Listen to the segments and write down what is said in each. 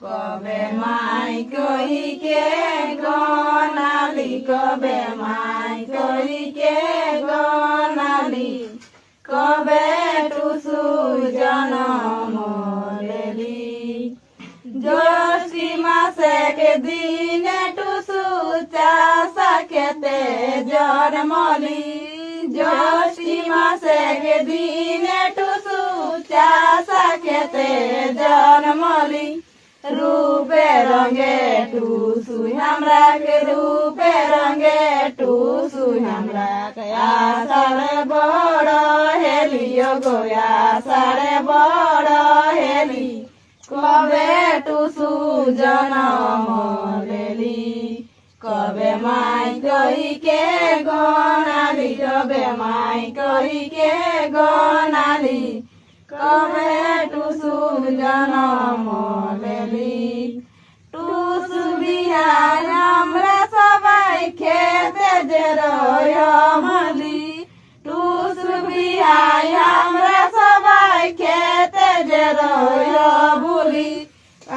কবে মাই কইকে গনালি কবে মাই কইকে গনালি কবে টুসু জনম লেলি? জ্যোষ্ঠী মাসে কে দিনে টুসু চাষা খেতে জন্মলি? জ্যোষ্ঠী ते जान माली, रूपे रंगे टू सुमरा के, रूपे रंगे टू सुमरा बड़ हेलियो गोया सारे बड़ हेली, कबे टू जन्म लेली कबे माई कही के गाली कबे माई कही के गाली कमे टुसुम जनम लेली टुस बिहारम रसबाई खेत जे रोयमली टुस बिहारम रसबाई खेत जे रोयो बुली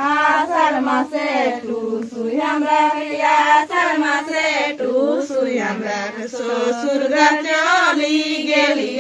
आसर मासे टुसु हमरा बिया आसर ससुर गचली गेली